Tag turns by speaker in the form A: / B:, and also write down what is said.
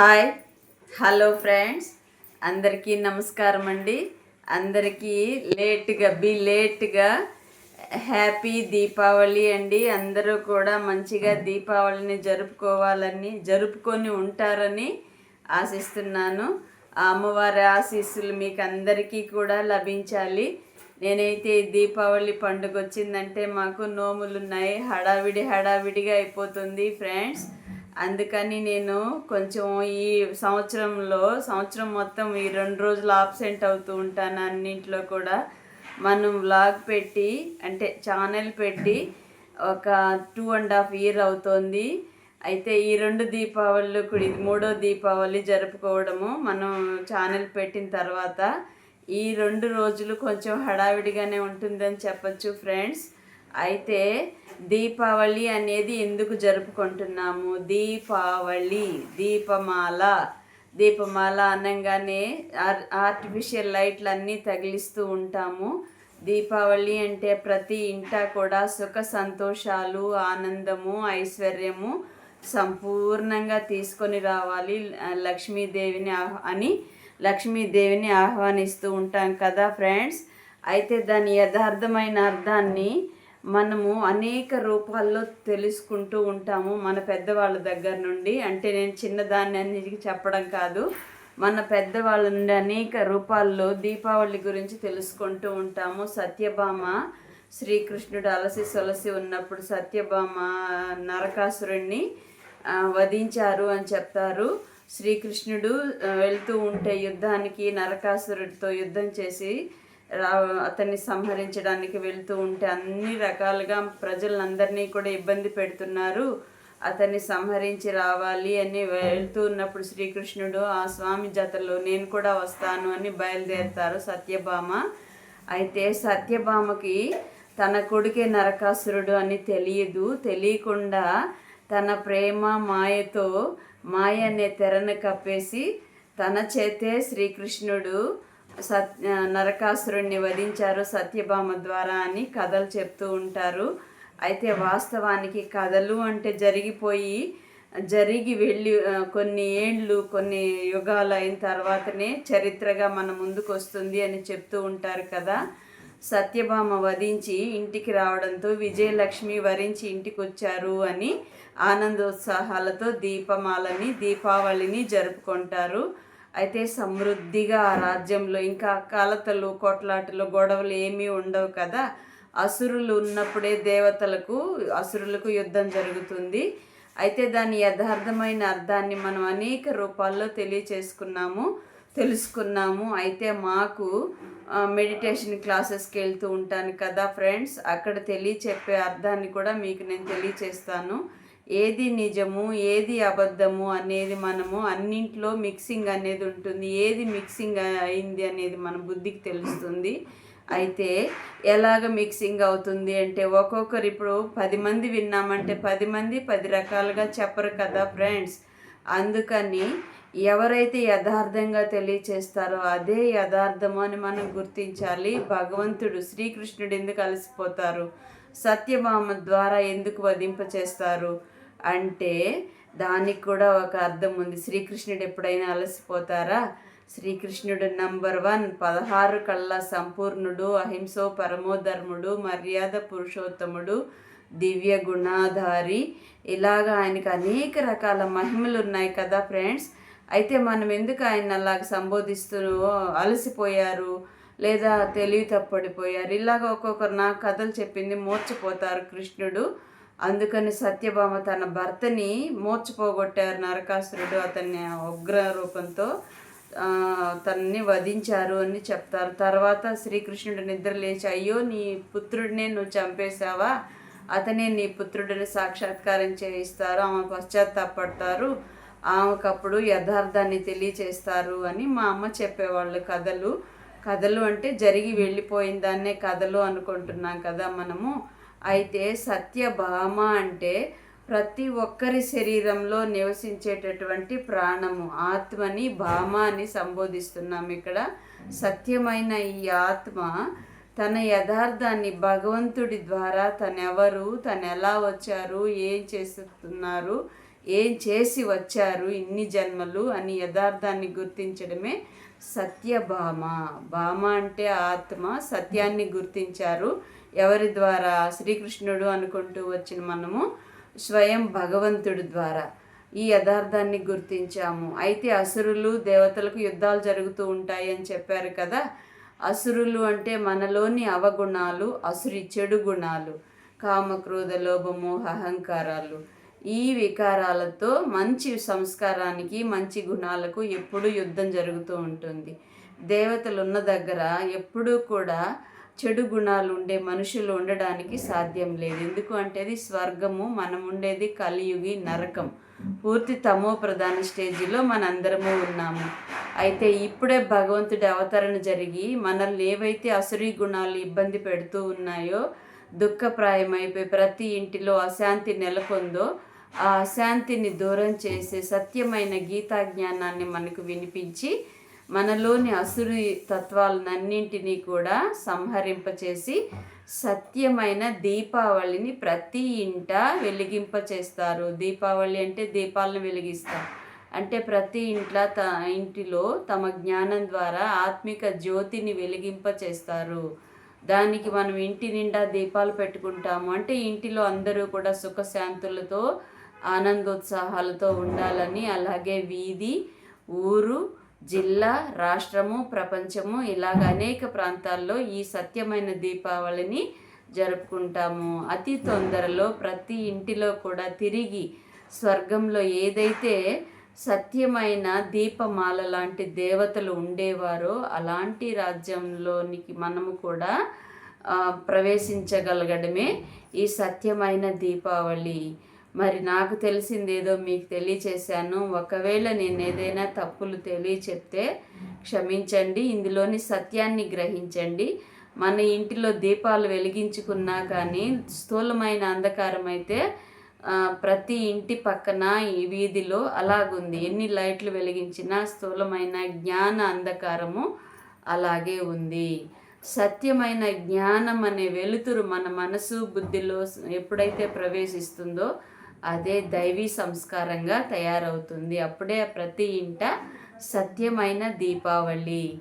A: Hi. Hello friends. అందరికీ నమస్కారం అండి. అందరికీ లేట్గా బి లేట్గా హ్యాపీ దీపావళి అండి. అందరూ కూడా మంచిగా దీపావళిని జరుపుకోవాలని జరుపుకొని ఉంటారని ఆశిస్తున్నాను. ఆ అమ్మవారి ఆశీస్సులు మీకు అందరికీ కూడా లభించాలి. నేనైతే దీపావళి పండుగ వచ్చిందంటే మాకు నోములు ఉన్నాయి. హడావిడి హడావిడిగా అయిపోతుంది ఫ్రెండ్స్. అందుకని నేను కొంచెం ఈ సంవత్సరంలో సంవత్సరం మొత్తం ఈ రెండు రోజులు ఆబ్సెంట్ అవుతూ ఉంటాను అన్నింట్లో కూడా. మనం వ్లాగ్ పెట్టి అంటే ఛానల్ పెట్టి ఒక టూ అండ్ హాఫ్ ఇయర్ అవుతోంది. అయితే ఈ రెండు దీపావళిలో కూడా ఇది మూడో దీపావళి జరుపుకోవడము మనం ఛానల్ పెట్టిన తర్వాత ఈ రెండు రోజులు కొంచెం హడావిడిగానే ఉంటుందని చెప్పచ్చు ఫ్రెండ్స్ అయితే దీపావళి అనేది ఎందుకు జరుపుకుంటున్నాము? దీపావళి దీపమాల. దీపమాల అనగానే ఆర్ ఆర్టిఫిషియల్ లైట్లు అన్నీ తగిలిస్తూ ఉంటాము. దీపావళి అంటే ప్రతి ఇంట కూడా సుఖ సంతోషాలు ఆనందము ఐశ్వర్యము సంపూర్ణంగా తీసుకొని రావాలి. లక్ష్మీదేవిని ఆహ్- అని లక్ష్మీదేవిని ఆహ్వానిస్తూ ఉంటాం కదా ఫ్రెండ్స్. అయితే దాని యథార్థమైన అర్థాన్ని మనము అనేక రూపాల్లో తెలుసుకుంటూ ఉంటాము మన పెద్దవాళ్ళ దగ్గర నుండి. అంటే నేను చిన్నదాన్ని అన్నిటికీ చెప్పడం కాదు. మన పెద్దవాళ్ళ నుండి అనేక రూపాల్లో దీపావళి గురించి తెలుసుకుంటూ ఉంటాము. సత్యభామ శ్రీకృష్ణుడు అలసి సొలసి ఉన్నప్పుడు సత్యభామ నరకాసురుణ్ణి వధించారు అని చెప్తారు. శ్రీకృష్ణుడు వెళ్తూ ఉంటే యుద్ధానికి నరకాసురుడితో యుద్ధం చేసి అతన్ని సంహరించడానికి వెళ్తూ ఉంటే అన్ని రకాలుగా ప్రజలందరినీ కూడా ఇబ్బంది పెడుతున్నారు. అతన్ని సంహరించి రావాలి అని వెళ్తూ ఉన్నప్పుడు శ్రీకృష్ణుడు ఆ స్వామి జతలో నేను కూడా వస్తాను అని బయలుదేరుతారు సత్యభామ. అయితే సత్యభామకి తన కొడుకే నరకాసురుడు అని తెలియదు. తెలియకుండా తన ప్రేమ మాయతో మాయ అనే తెరను కప్పేసి తన చేతే శ్రీకృష్ణుడు సత్ నరకాసురుణ్ణి వధించారు సత్యభామ ద్వారా అని కథలు చెప్తూ ఉంటారు. అయితే వాస్తవానికి కథలు అంటే జరిగిపోయి జరిగి వెళ్ళి కొన్ని ఏండ్లు కొన్ని యుగాలు అయిన తర్వాతనే చరిత్రగా మన ముందుకు వస్తుంది అని చెప్తూ ఉంటారు కదా. సత్యభామ వధించి ఇంటికి రావడంతో విజయలక్ష్మి వరించి ఇంటికి వచ్చారు అని ఆనందోత్సాహాలతో దీపమాలని దీపావళిని జరుపుకుంటారు. అయితే సమృద్ధిగా ఆ రాజ్యంలో ఇంకా కలతలు కొట్లాటలు గొడవలు ఏమీ ఉండవు కదా? అసురులు ఉన్నప్పుడే దేవతలకు అసురులకు యుద్ధం జరుగుతుంది. అయితే దాని యథార్థమైన అర్థాన్ని మనం అనేక రూపాల్లో తెలియచేసుకున్నాము తెలుసుకున్నాము. అయితే మాకు మెడిటేషన్ క్లాసెస్కి వెళ్తూ ఉంటాను కదా ఫ్రెండ్స్ అక్కడ తెలియచెప్పే అర్థాన్ని కూడా మీకు నేను తెలియచేస్తాను. ఏది నిజము ఏది అబద్ధము అనేది మనము అన్నింట్లో మిక్సింగ్ అనేది ఉంటుంది. ఏది మిక్సింగ్ అయింది అనేది మన బుద్ధికి తెలుస్తుంది. అయితే ఎలాగ మిక్సింగ్ అవుతుంది అంటే ఒక్కొక్కరు ఇప్పుడు పది మంది విన్నామంటే పది మంది పది రకాలుగా చెప్పరు కదా ఫ్రెండ్స్ అందుకని ఎవరైతే యథార్థంగా తెలియచేస్తారో అదే యథార్థము అని మనం గుర్తించాలి. భగవంతుడు శ్రీకృష్ణుడు ఎందుకు అలసిపోతారు? సత్యభామ ద్వారా ఎందుకు వధింపచేస్తారు? అంటే దానికి కూడా ఒక అర్థం ఉంది. శ్రీకృష్ణుడు ఎప్పుడైనా అలసిపోతారా? శ్రీకృష్ణుడు నంబర్ వన్ పదహారు కళ్ళ సంపూర్ణుడు అహింసో పరమోధర్ముడు మర్యాద పురుషోత్తముడు దివ్య గుణాధారి. ఇలాగ ఆయనకి అనేక రకాల మహిమలు ఉన్నాయి కదా ఫ్రెండ్స్? అయితే మనం ఎందుకు ఆయన అలాగ సంబోధిస్తూ అలసిపోయారు? లేదా తెలివి తప్పడిపోయారు ఇలాగ ఒక్కొక్కరు నా కథలు చెప్పింది మూర్చిపోతారు కృష్ణుడు. అందుకని సత్యభామ తన భర్తని మూర్చిపోగొట్టారు నరకాసురుడు. అతన్ని ఉగ్ర రూపంతో తనని వధించారు అని చెప్తారు. తర్వాత శ్రీకృష్ణుడు నిద్ర లేచి అయ్యో నీ పుత్రుడినే నువ్వు చంపేశావా? అతనే నీ పుత్రుడిని సాక్షాత్కారం చేయిస్తారు. ఆమె పశ్చాత్తాపడతారు. ఆమెకప్పుడు యథార్థాన్ని తెలియచేస్తారు అని మా అమ్మ చెప్పేవాళ్ళు. కథలు కథలు అంటే జరిగి వెళ్ళిపోయిన దాన్నే కథలు అనుకుంటున్నాం కదా మనము. అయితే సత్యభామ అంటే ప్రతి ఒక్కరి శరీరంలో నివసించేటటువంటి ప్రాణము ఆత్మని భామ అని సంబోధిస్తున్నాం ఇక్కడ. సత్యమైన ఈ ఆత్మ తన యథార్థాన్ని భగవంతుడి ద్వారా తనెవరు తను ఎలా వచ్చారు ఏం చేస్తున్నారు ఏం చేసి వచ్చారు ఇన్ని జన్మలు అని యథార్థాన్ని గుర్తించడమే సత్యభామ భామ అంటే ఆత్మ సత్యాన్ని గుర్తించారు. ఎవరి ద్వారా? శ్రీకృష్ణుడు అనుకుంటూ వచ్చిన మనము స్వయం భగవంతుడి ద్వారా ఈ యథార్థాన్ని గుర్తించాము. అయితే అసురులు దేవతలకు యుద్ధాలు జరుగుతూ ఉంటాయి అని చెప్పారు కదా. అసురులు అంటే మనలోని అవగుణాలు అసురి చెడు గుణాలు కామ క్రోధ లోభము అహంకారాలు. ఈ వికారాలతో మంచి సంస్కారానికి మంచి గుణాలకు ఎప్పుడూ యుద్ధం జరుగుతూ ఉంటుంది. దేవతలు ఉన్న దగ్గర ఎప్పుడూ కూడా చెడు గుణాలు ఉండే మనుషులు ఉండడానికి సాధ్యం లేదు. ఎందుకు అంటే అది స్వర్గము మనం ఉండేది కలియుగి నరకం. పూర్తి తమో ప్రధాన స్టేజిలో మనందరము ఉన్నాము. అయితే ఇప్పుడే భగవంతుడి అవతరణ జరిగి మనల్ని ఏవైతే అసురీ గుణాలు ఇబ్బంది పెడుతూ ఉన్నాయో దుఃఖప్రాయమైపోయి ప్రతి ఇంటిలో అశాంతి నెలకొందో ఆ అశాంతిని దూరం చేసే సత్యమైన గీతా జ్ఞానాన్ని మనకు వినిపించి మనలోని అసురు తత్వాలన్నింటినీ కూడా సంహరింపచేసి సత్యమైన దీపావళిని ప్రతి ఇంట వెలిగింపచేస్తారు. దీపావళి అంటే దీపాలను వెలిగిస్తారు అంటే ప్రతి ఇంట్లో త ఇంటిలో తమ జ్ఞానం ద్వారా ఆత్మిక జ్యోతిని వెలిగింపచేస్తారు. దానికి మనం ఇంటి నిండా దీపాలు పెట్టుకుంటాము. అంటే ఇంటిలో అందరూ కూడా సుఖశాంతులతో ఆనందోత్సాహాలతో ఉండాలని అలాగే వీధి ఊరు జిల్లా రాష్ట్రము ప్రపంచము ఇలాగ అనేక ప్రాంతాల్లో ఈ సత్యమైన దీపావళిని జరుపుకుంటాము. అతి తొందరలో ప్రతి ఇంటిలో కూడా తిరిగి స్వర్గంలో ఏదైతే సత్యమైన దీపమాల లాంటి దేవతలు ఉండేవారో అలాంటి రాజ్యంలోనికి మనము కూడా ప్రవేశించగలగడమే ఈ సత్యమైన దీపావళి. మరి నాకు తెలిసిందేదో మీకు తెలియచేశాను. ఒకవేళ నేను ఏదైనా తప్పులు తెలియచెప్తే క్షమించండి ఇందులోని సత్యాన్ని గ్రహించండి. మన ఇంటిలో దీపాలు వెలిగించుకున్నా కానీ స్థూలమైన అంధకారం అయితే ప్రతి ఇంటి పక్కన ఈ వీధిలో అలాగుంది. ఎన్ని లైట్లు వెలిగించినా స్థూలమైన జ్ఞాన అంధకారము అలాగే ఉంది. సత్యమైన జ్ఞానం అనే వెలుతురు మన మనసు బుద్ధిలో ఎప్పుడైతే ప్రవేశిస్తుందో అదే దైవీ సంస్కారంగా తయారవుతుంది. అప్పుడే ప్రతి ఇంట సత్యమైన దీపావళి.